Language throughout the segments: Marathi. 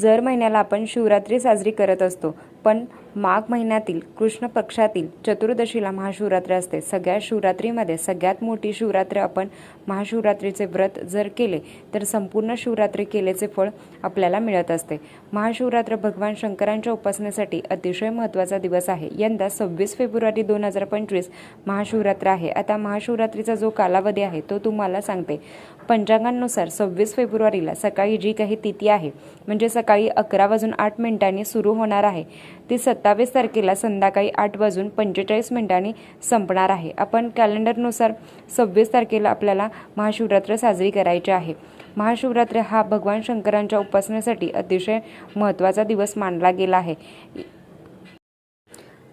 जर महिन्याला आपण शिवरात्री साजरी करत असतो पण माघ महिन्यातील कृष्ण पक्षातील चतुर्दशीला महाशिवरात्री असते. सगळ्या शिवरात्रीमध्ये सगळ्यात मोठी शिवरात्री आपण महाशिवरात्रीचे व्रत जर केले तर संपूर्ण शिवरात्री केल्याचे फळ आपल्याला मिळत असते. महाशिवरात्र भगवान शंकरांच्या उपासनेसाठी अतिशय महत्त्वाचा दिवस आहे. यंदा सव्वीस फेब्रुवारी दोन हजार पंचवीस महाशिवरात्र आहे. आता महाशिवरात्रीचा जो कालावधी आहे तो तुम्हाला सांगते. पंचांगानुसार सव्वीस फेब्रुवारीला सकाळी जी काही तिथी आहे म्हणजे सकाळी अकरा वाजून आठ मिनिटांनी सुरू होणार आहे. ती सत्तावीस तारखेला संध्याकाळी आठ वाजून पंचेचाळीस मिनिटांनी संपणार आहे. आपण कॅलेंडरनुसार सव्वीस तारखेला आपल्याला महाशिवरात्र साजरी करायची आहे. महाशिवरात्र हा भगवान शंकरांच्या उपासनेसाठी अतिशय महत्त्वाचा दिवस मानला गेला आहे.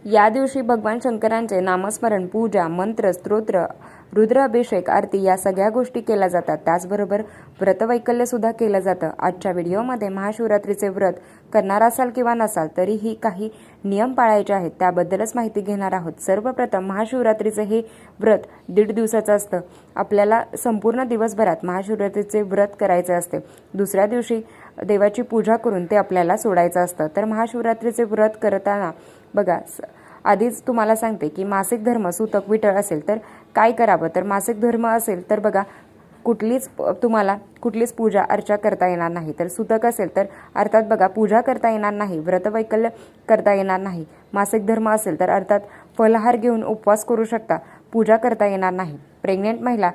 या दिवशी भगवान शंकरांचे नामस्मरण पूजा मंत्र स्तोत्र रुद्राभिषेक आरती या सगळ्या गोष्टी केल्या जातात. त्याचबरोबर व्रतवैकल्यसुद्धा केलं जातं. आजच्या व्हिडिओमध्ये महाशिवरात्रीचे व्रत करणार असाल किंवा नसाल तरीही काही नियम पाळायचे आहेत. त्याबद्दलच माहिती घेणार आहोत. सर्वप्रथम महाशिवरात्रीचे हे व्रत दीड दिवसाचं असतं. आपल्याला संपूर्ण दिवसभरात महाशिवरात्रीचे व्रत करायचे असते. दुसऱ्या दिवशी देवाची पूजा करून ते आपल्याला सोडायचं असतं. तर महाशिवरात्रीचे व्रत करताना बघा स- आधीच तुम्हाला सांगते की मासिक धर्म सुतक विठळ असेल तर काय करावं? तर मासिक धर्म असेल तर बघा कुठलीच तुम्हाला कुठलीच पूजा अर्चा करता येणार नाही. तर सुतक असेल तर अर्थात बघा पूजा करता येणार नाही व्रतवैकल्य करता येणार नाही. मासिक धर्म असेल तर अर्थात फलहार घेऊन उपवास करू शकता पूजा करता येणार नाही. प्रेग्नेंट महिला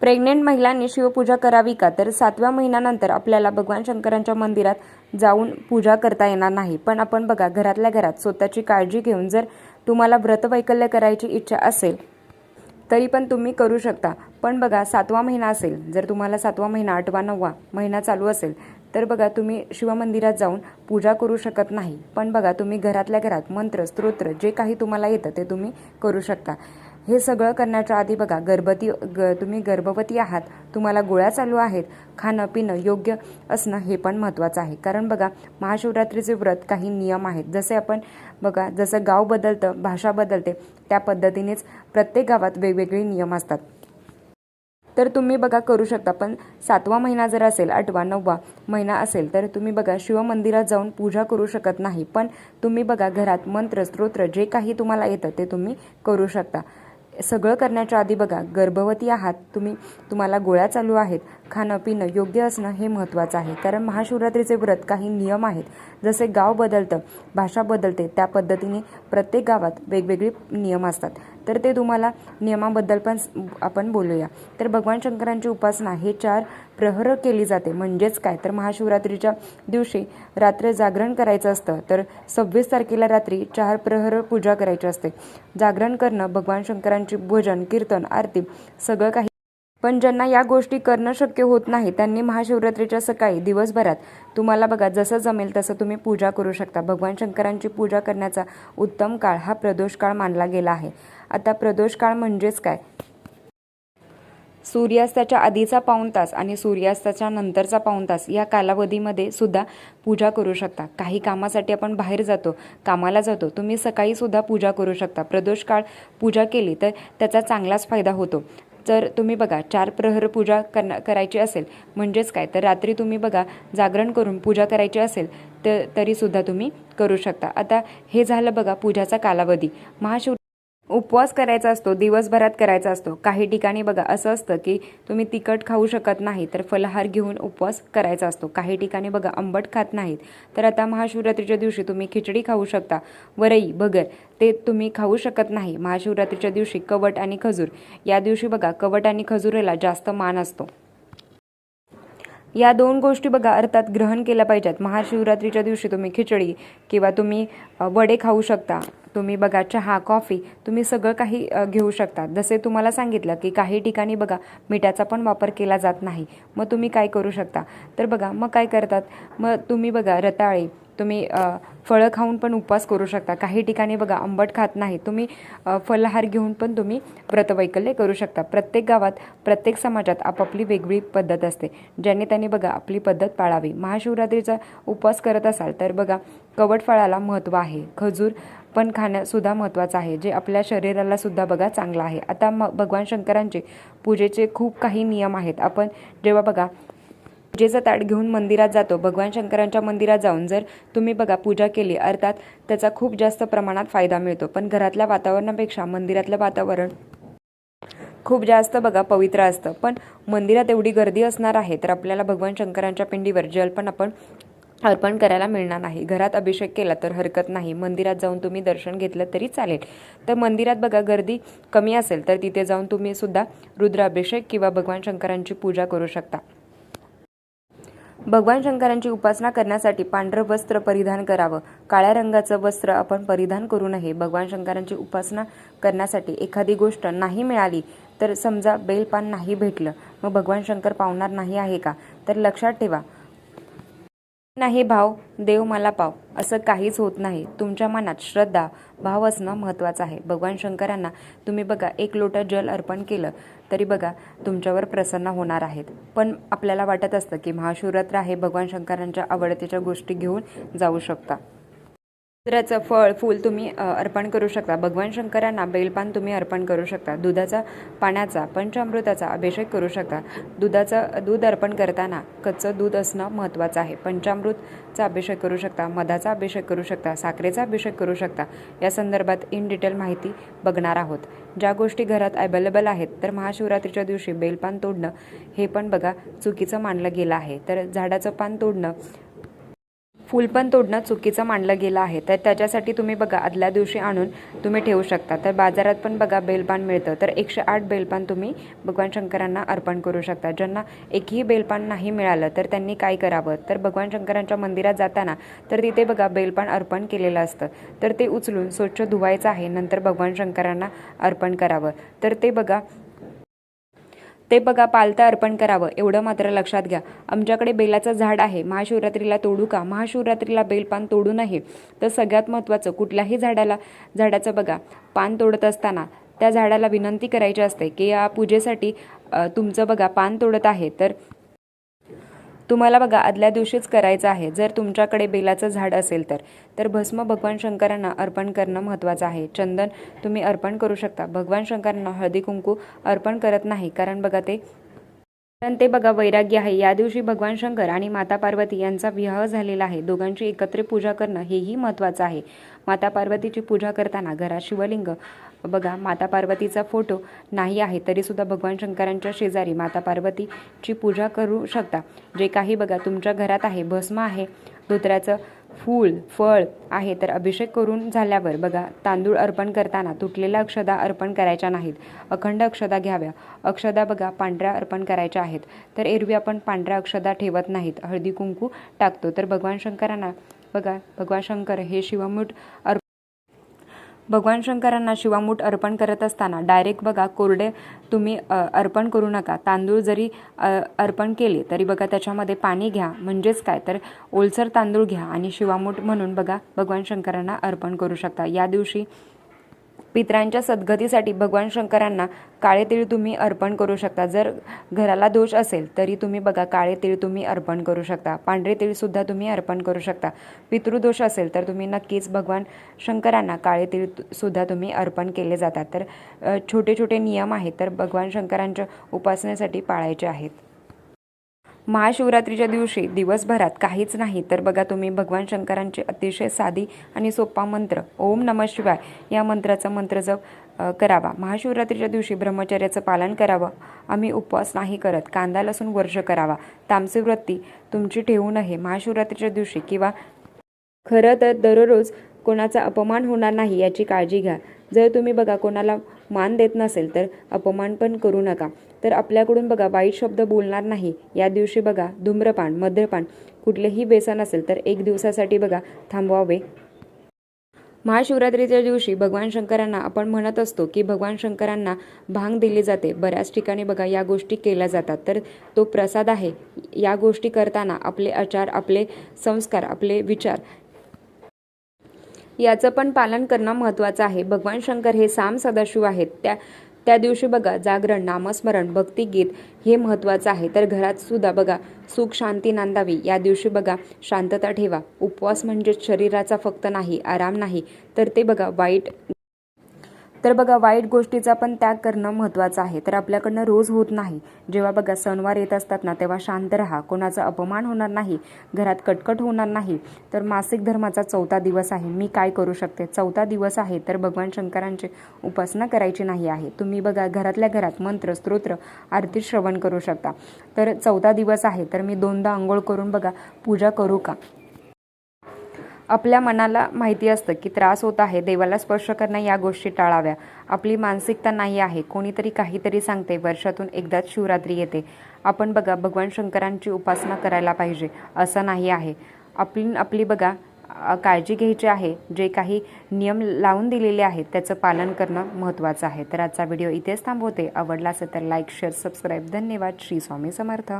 प्रेग्नेंट महिलांनी शिवपूजा करावी का? तर सातव्या महिन्यानंतर आपल्याला भगवान शंकरांच्या मंदिरात जाऊन पूजा करता येणार नाही. पण आपण बघा घरातल्या घरात स्वतःची काळजी घेऊन जर तुम्हाला व्रतवैकल्य करायची इच्छा असेल तरी पण तुम्ही करू शकता. पण बघा सातवा महिना असेल जर तुम्हाला सातवा महिना आठवा नववा महिना चालू असेल तर बघा तुम्ही शिवमंदिरात जाऊन पूजा करू शकत नाही. पण बघा तुम्ही घरातल्या घरात मंत्र स्तोत्र जे काही तुम्हाला येतं ते तुम्ही करू शकता. हे सगळं करण्याच्या आधी बघा गर्भवती ग तुम्ही गर्भवती आहात तुम्हाला गोळ्या चालू आहेत खाणं पिणं योग्य असणं हे पण महत्त्वाचं आहे. कारण बघा महाशिवरात्रीचे व्रत काही नियम आहेत. जसे आपण बघा जसं गाव बदलतं भाषा बदलते त्या पद्धतीनेच प्रत्येक गावात वेगवेगळे नियम असतात. तर तुम्ही बघा करू शकता. पण सातवा महिना जर असेल आठवा नववा महिना असेल तर तुम्ही बघा शिवमंदिरात जाऊन पूजा करू शकत नाही. पण तुम्ही बघा घरात मंत्र स्तोत्र जे काही तुम्हाला येतं ते तुम्ही करू शकता. सगळं करण्याच्या आधी बघा गर्भवती आहात तुम्ही तुम्हाला गोळ्या चालू आहेत खाणं पिणं योग्य असणं हे महत्त्वाचं आहे. कारण महाशिवरात्रीचे व्रत काही नियम आहेत. जसे गाव बदलतं भाषा बदलते त्या पद्धतीने प्रत्येक गावात वेगवेगळे नियम असतात. तर ते तुम्हाला नियमाबद्दल पण आपण बोलूया. तर भगवान शंकरांची उपासना हे चार प्रहर केली जाते. म्हणजेच काय? तर महाशिवरात्रीच्या दिवशी रात्र जागरण करायचं असतं. तर सव्वीस तारखेला रात्री चार प्रहर पूजा करायची असते. जागरण करणं भगवान शंकरांची भजन कीर्तन आरती सगळं काही. पण ज्यांना या गोष्टी करणं शक्य होत नाही त्यांनी महाशिवरात्रीच्या सकाळी दिवसभरात तुम्हाला बघा जसं जमेल तसं तुम्ही पूजा करू शकता. भगवान शंकरांची पूजा करण्याचा उत्तम काळ हा प्रदोष काळ मानला गेला आहे. आता प्रदोष काळ म्हणजेच काय? सूर्यास्ताच्या आधीचा पाऊण तास आणि सूर्यास्ताच्या नंतरचा पाऊण तास या कालावधीमध्ये सुद्धा पूजा करू शकता. काही कामासाठी आपण बाहेर जातो कामाला जातो. तुम्ही सकाळी सुद्धा पूजा करू शकता. प्रदोष काळ पूजा केली तर त्याचा चांगलाच फायदा होतो. तर तुम्ही बघा चार प्रहर पूजा करना करायची असेल म्हणजेच काय? तर रात्री तुम्ही बघा जागरण करून पूजा करायची असेल तर तरीसुद्धा तुम्ही करू शकता. आता हे झालं बघा पूजाचा कालावधी. महाशिव उपवास करायचा असतो दिवसभरात करायचा असतो. काही ठिकाणी बघा असं असतं की तुम्ही तिखट खाऊ शकत नाही तर फलहार घेऊन उपवास करायचा असतो. काही ठिकाणी बघा आंबट खात नाहीत. तर आता महाशिवरात्रीच्या दिवशी तुम्ही खिचडी खाऊ शकता. वरई बगर ते तुम्ही खाऊ शकत नाही. महाशिवरात्रीच्या दिवशी कवट आणि खजूर. या दिवशी बघा कवट आणि खजुरेला जास्त मान असतो. या दोन गोष्टी बघा अर्थात ग्रहण केल्या पाहिजेत. महाशिवरात्रीच्या दिवशी तुम्ही खिचडी किंवा तुम्ही वडे खाऊ शकता. तुम्ही बघा चहा कॉफी तुम्ही सगळं काही घेऊ शकता. जसे तुम्हाला सांगितलं की काही ठिकाणी बघा मिठाचा पण वापर केला जात नाही. मग तुम्ही काय करू शकता? तर बघा मग काय करतात? मग तुम्ही बघा रताळे तुम्ही फळं खाऊन पण उपवास करू शकता. काही ठिकाणी बघा आंबट खात नाही. तुम्ही फलहार फलाहार घेऊन पण तुम्ही व्रतवैकल्य करू शकता. प्रत्येक गावात प्रत्येक समाजात आपापली वेगळी पद्धत असते ज्याने त्यांनी बघा आपली पद्धत पाळावी. महाशिवरात्रीचा उपवास करत असाल तर बघा कवट फळाला महत्त्व आहे. खजूर पण खाणंसुद्धा महत्त्वाचं आहे. जे आपल्या शरीराला सुद्धा बघा चांगलं आहे. आता म भगवान शंकरांचे पूजेचे खूप काही नियम आहेत. आपण जेव्हा बघा पूजेचं ताट घेऊन मंदिरात जातो भगवान शंकरांच्या मंदिरात जाऊन जर तुम्ही बघा पूजा केली अर्थात त्याचा खूप जास्त प्रमाणात फायदा मिळतो. पण घरातल्या वातावरणापेक्षा मंदिरातलं वातावरण खूप जास्त बघा पवित्र असतं. पण मंदिरात एवढी गर्दी असणार आहे तर आपल्याला भगवान शंकरांच्या पिंडीवर जल पण आपण अर्पण करायला मिळणार नाही. घरात अभिषेक केला तर हरकत नाही. मंदिरात जाऊन तुम्ही दर्शन घेतलं तरी चालेल. तर मंदिरात बघा गर्दी कमी असेल तर तिथे जाऊन तुम्ही सुद्धा रुद्राभिषेक किंवा भगवान शंकरांची पूजा करू शकता. भगवान शंकरांची उपासना करण्यासाठी पांढरं वस्त्र परिधान करावं. काळ्या रंगाचं वस्त्र आपण परिधान करू नये. भगवान शंकरांची उपासना करण्यासाठी एखादी गोष्ट नाही मिळाली तर समजा बेलपान नाही भेटलं मग भगवान शंकर पावणार नाही आहे का? तर लक्षात ठेवा नाही भाव देव मला पाव. असं काहीच होत नाही. तुमच्या मनात श्रद्धा भाव असणं महत्त्वाचं आहे. भगवान शंकरांना तुम्ही बघा एक लोटा जल अर्पण केलं तरी बघा तुमच्यावर प्रसन्न होणार आहेत. पण आपल्याला वाटत असतं की महाशिवरात्र आहे भगवान शंकरांच्या आवडतीच्या गोष्टी घेऊन जाऊ शकता. दुधाचं फळ फूल तुम्ही अर्पण करू शकता. भगवान शंकरांना बेलपान तुम्ही अर्पण करू शकता. दुधाचा पाण्याचा पंचामृताचा अभिषेक करू शकता. दुधाचं दूध अर्पण करताना कच्चं दूध असणं महत्त्वाचं आहे. पंचामृतचा अभिषेक करू शकता मधाचा अभिषेक करू शकता साखरेचा अभिषेक करू शकता. या संदर्भात इन डिटेल माहिती बघणार आहोत. ज्या गोष्टी घरात अवेलेबल आहेत तर महाशिवरात्रीच्या दिवशी बेलपान तोडणं हे पण बघा चुकीचं मानलं गेलं आहे. तर झाडाचं पान तोडणं फूल पण तोडणं चुकीचं मानलं गेलं आहे. तर त्याच्यासाठी तुम्ही बघा आदल्या दिवशी आणून तुम्ही ठेवू शकता. तर बाजारात पण बघा बेलपान मिळतं. तर एकशे आठ बेलपान तुम्ही भगवान शंकरांना अर्पण करू शकता. ज्यांना एकही बेलपान नाही मिळालं तर त्यांनी काय करावं? तर भगवान शंकरांच्या मंदिरात जाताना तर तिथे बघा बेलपान अर्पण केलेलं असतं. तर ते उचलून स्वच्छ धुवायचं आहे नंतर भगवान शंकरांना अर्पण करावं. तर ते बघा ते बघा पालतं अर्पण करावं एवढं मात्र लक्षात घ्या. आमच्याकडे बेलाचं झाड आहे. महाशिवरात्रीला तोडू का? महाशिवरात्रीला बेलपान तोडू नये. तर सगळ्यात महत्त्वाचं कुठल्याही झाडाला झाडाचं बघा पान तोडत असताना त्या झाडाला विनंती करायची असते की या पूजेसाठी तुमचं बघा पान तोडत आहे. तर तुम्हाला बघा आदल्या दिवशीच करायचं आहे. जर तुमच्याकडे बेलाचं झाड असेल तर. तर भस्म भगवान शंकरांना अर्पण करणं महत्त्वाचं आहे. चंदन तुम्ही अर्पण करू शकता. भगवान शंकरांना हळदी कुंकू अर्पण करत नाही. कारण बघा ते कारण ते बघा वैराग्य आहे. या दिवशी भगवान शंकर आणि माता पार्वती यांचा विवाह झालेला आहे. दोघांची एकत्र पूजा करणं हेही महत्त्वाचं आहे. माता पार्वतीची पूजा करताना घरात शिवलिंग बघा माता पार्वतीचा फोटो नाही आहे तरीसुद्धा भगवान शंकरांच्या शेजारी माता पार्वतीची पूजा करू शकता. जे काही बघा तुमच्या घरात आहे भस्म आहे धोत्र्याचं फूल फळ आहे तर अभिषेक करून झाल्यावर बघा तांदूळ अर्पण करताना तुटलेल्या अक्षदा अर्पण करायच्या नाहीत. अखंड अक्षदा घ्याव्या. अक्षदा बघा पांढऱ्या अर्पण करायच्या आहेत. तर एरवी आपण पांढऱ्या अक्षदा ठेवत नाहीत. हळदी कुंकू टाकतो. तर भगवान शंकरांना बघा भगवान शंकर हे शिवमूठ अर्प भगवान शंकरांना शिवामूठ अर्पण करत असताना डायरेक्ट बघा कोरडे तुम्ही अर्पण करू नका. तांदूळ जरी अर्पण केले तरी बघा त्याच्यामध्ये पाणी घ्या. म्हणजेच काय? तर ओलसर तांदूळ घ्या आणि शिवामूठ म्हणून बघा भगवान शंकरांना अर्पण करू शकता. या दिवशी पितरांच्या सद्गतीसाठी भगवान शंकरांना काळे तीळ तुम्ही अर्पण करू शकता. जर घराला दोष असेल तरी तुम्ही बघा काळे तीळ तुम्ही अर्पण करू शकता. पांढरे तीळसुद्धा तुम्ही अर्पण करू शकता. पितृदोष असेल तर तुम्ही नक्कीच भगवान शंकरांना काळे तीळ सुद्धा तुम्ही अर्पण केले जातात. तर छोटे छोटे नियम आहेत तर भगवान शंकरांच्या उपासनेसाठी पाळायचे आहेत. महाशिवरात्रीच्या दिवशी दिवसभरात काहीच नाही. तर बघा तुम्ही भगवान शंकरांची अतिशय साधी आणि सोपा मंत्र ओम नम शिवाय या मंत्राचा मंत्र जप करावा. महाशिवरात्रीच्या दिवशी ब्रह्मचर्याचं पालन करावं. आम्ही उपवास नाही करत. कांदा लसूण वर्ष करावा. तामसी वृत्ती तुमची ठेवू नये. महाशिवरात्रीच्या दिवशी किंवा खरं तर दररोज कोणाचा अपमान होणार नाही याची काळजी घ्या. जर तुम्ही बघा कोणाला मान देत नसेल तर अपमान पण करू नका. तर आपल्याकडून बघा वाईट शब्द बोलणार नाही. या दिवशी बघा धूम्रपान मद्यपान कुठलेही व्यसन असेल तर एक दिवसासाठी बघा थांबवावे. महाशिवरात्रीच्या दिवशी भगवान शंकरांना आपण म्हणत असतो की भगवान शंकरांना भांग दिली जाते. बऱ्याच ठिकाणी बघा या गोष्टी केल्या जातात. तर तो प्रसाद आहे. या गोष्टी करताना आपले आचार आपले संस्कार आपले विचार याचं पण पालन करणं महत्त्वाचं आहे. भगवान शंकर हे साम सदाशिव आहेत. त्या त्या दिवशी बघा जागरण नामस्मरण भक्तिगीत हे महत्त्वाचं आहे. तर घरात सुद्धा बघा सुख शांती नांदावी. या दिवशी बघा शांतता ठेवा. उपवास म्हणजे शरीराचा फक्त नाही आराम नाही. तर ते बघा वाईट तर बघा वाईट गोष्टीचा पण त्याग करणं महत्त्वाचं आहे. तर आपल्याकडनं रोज होत नाही. जेव्हा बघा सणवार येत असतात ना तेव्हा शांत राहा. कोणाचा अपमान होणार नाही. घरात कटकट होणार नाही. तर मासिक धर्माचा चौथा दिवस आहे. मी काय करू शकते? चौथा दिवस आहे तर भगवान शंकरांची उपासना करायची नाही आहे. तुम्ही बघा घरातल्या घरात मंत्र स्तोत्र आरती श्रवण करू शकता. तर चौथा दिवस आहे. तर मी दोनदा आंघोळ करून बघा पूजा करू का? आपल्या मनाला माहिती असतं की त्रास होत आहे. देवाला स्पर्श करणं या गोष्टी टाळाव्या. आपली मानसिकता नाही आहे. कोणीतरी काहीतरी सांगते. वर्षातून एकदाच शिवरात्री येते. आपण बघा भगवान शंकरांची उपासना करायला पाहिजे. असं नाही आहे. आपली आपली बघा काळजी घ्यायची आहे. जे काही नियम लावून दिलेले आहेत त्याचं पालन करणं महत्त्वाचं आहे. तर आजचा व्हिडिओ इथेच थांबवते. आवडला असेल तर लाईक शेअर सबस्क्राईब धन्यवाद. श्री स्वामी समर्थ.